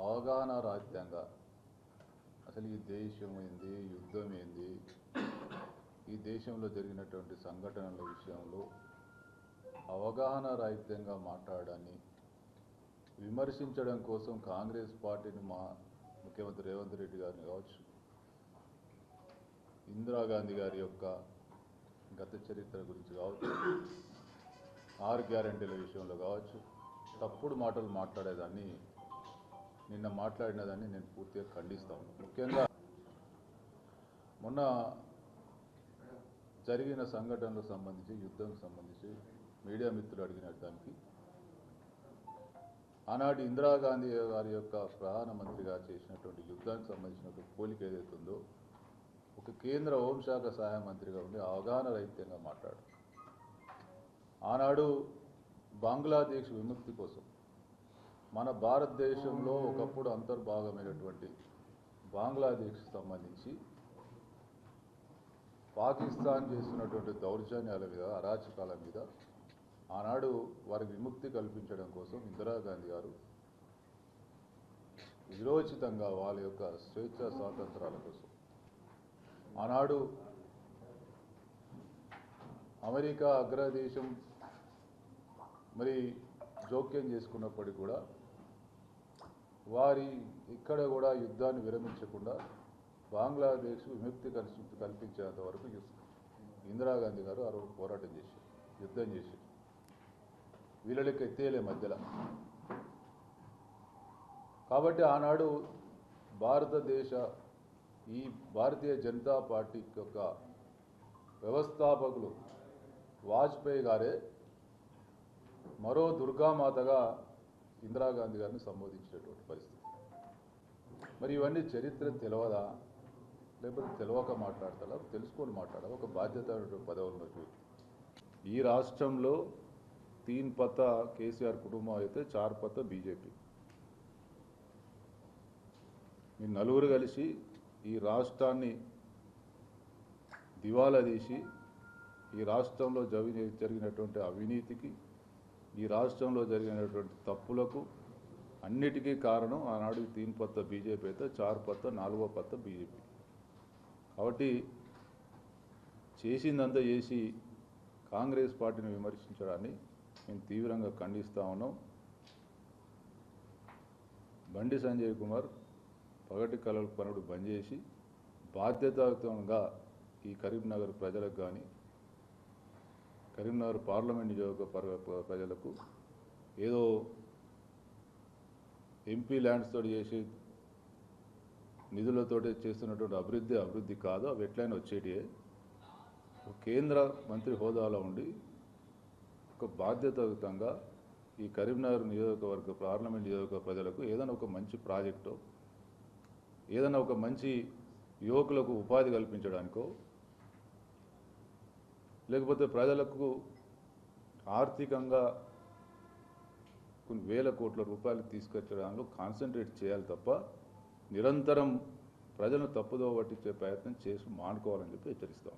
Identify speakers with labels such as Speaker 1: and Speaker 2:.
Speaker 1: అవగాహన రాహిత్యంగా అసలు ఈ దేశం ఏంది? యుద్ధం ఏంది? ఈ దేశంలో జరిగినటువంటి సంఘటనల విషయంలో అవగాహన రాహిత్యంగా మాట్లాడని విమర్శించడం కోసం కాంగ్రెస్ పార్టీని మా ముఖ్యమంత్రి రేవంత్ రెడ్డి గారిని కావచ్చు ఇందిరాగాంధీ గారి యొక్క గత చరిత్ర గురించి కావచ్చు ఆరు గ్యారంటీల విషయంలో కావచ్చు తప్పుడు మాటలు మాట్లాడేదాన్ని నిన్న మాట్లాడిన దాన్ని నేను పూర్తిగా ఖండిస్తాను ముఖ్యంగా మొన్న జరిగిన సంఘటనలకు సంబంధించి యుద్ధంకు సంబంధించి మీడియా మిత్రులు అడిగిన దానికి. ఆనాటి ఇందిరాగాంధీ గారి యొక్క ప్రధానమంత్రిగా చేసినటువంటి యుద్ధానికి సంబంధించినటువంటి పోలిక ఏదైతే ఉందో ఒక కేంద్ర హోంశాఖ సహాయ మంత్రిగా ఉండి అవగాహన రహిత్యంగా మాట్లాడు ఆనాడు బంగ్లాదేశ్ విముక్తి కోసం మన భారతదేశంలో ఒకప్పుడు అంతర్భాగమైనటువంటి బంగ్లాదేశ్కి సంబంధించి పాకిస్తాన్ చేస్తున్నటువంటి దౌర్జన్యాల మీద అరాచకాల మీద ఆనాడు వారికి విముక్తి కల్పించడం కోసం ఇందిరాగాంధీ గారు విరోచితంగా వాళ్ళ యొక్క స్వేచ్ఛ స్వాతంత్రాల కోసం ఆనాడు అమెరికా అగ్రదేశం మరి జోక్యం చేసుకున్నప్పటికీ కూడా వారి ఇక్కడ కూడా యుద్ధాన్ని విరమించకుండా బంగ్లాదేశ్ విముక్తి కల్పించి కల్పించేంత వరకు ఇందిరాగాంధీ గారు ఆ రోజు పోరాటం చేశారు యుద్ధం చేశారు. వీళ్ళకి ఎత్తేయలే మధ్యలో. కాబట్టి ఆనాడు భారతదేశ ఈ భారతీయ జనతా పార్టీ యొక్క వ్యవస్థాపకులు వాజ్పేయి గారే మరో దుర్గామాతగా ఇందిరాగాంధీ గారిని సంబోధించినటువంటి పరిస్థితి. మరి ఇవన్నీ చరిత్ర తెలియదా లేకపోతే తెలియక మాట్లాడతారా? తెలుసుకొని మాట్లాడాలి ఒక బాధ్యత పదవులు వ్యక్తి. ఈ రాష్ట్రంలో తీన్ పత్త కేసీఆర్ కుటుంబం అయితే చార్ పత్త బీజేపీ. మీ నలుగురు కలిసి ఈ రాష్ట్రాన్ని దివాలా తీసి ఈ రాష్ట్రంలో జవి జరిగినటువంటి అవినీతికి ఈ రాష్ట్రంలో జరిగినటువంటి తప్పులకు అన్నిటికీ కారణం ఆనాడు తీన్ పత్త బీజేపీ అయితే చార్ పత్త నాలుగో పత్త బీజేపీ. కాబట్టి చేసిందంతా చేసి కాంగ్రెస్ పార్టీని విమర్శించడాన్ని మేము తీవ్రంగా ఖండిస్తూ ఉన్నాం. బండి సంజయ్ కుమార్ పగటి కలలు పనుడు బంద్ చేసి బాధ్యతాయుతంగా ఈ కరీంనగర్ ప్రజలకు కానీ కరీంనగర్ పార్లమెంట్ నియోజకవర్గ ప్రజలకు ఏదో ఎంపీ ల్యాండ్స్ తోటి చేసి నిధులతో చేస్తున్నటువంటి అభివృద్ధి అభివృద్ధి కాదు అవి ఎట్లయినా వచ్చేటియే. ఒక కేంద్ర మంత్రి హోదాలో ఉండి ఒక బాధ్యతాయుతంగా ఈ కరీంనగర్ నియోజకవర్గ పార్లమెంట్ నియోజకవర్గ ప్రజలకు ఏదైనా ఒక మంచి ప్రాజెక్టు ఏదైనా ఒక మంచి యువకులకు ఉపాధి కల్పించడానికో లేకపోతే ప్రజలకు ఆర్థికంగా కొన్ని వేల కోట్ల రూపాయలు తీసుకొచ్చడంలో కాన్సన్ట్రేట్ చేయాలి తప్ప నిరంతరం ప్రజలను తప్పుదోవ పట్టించే ప్రయత్నం చేసి మానుకోవాలని చెప్పి హెచ్చరిస్తాం.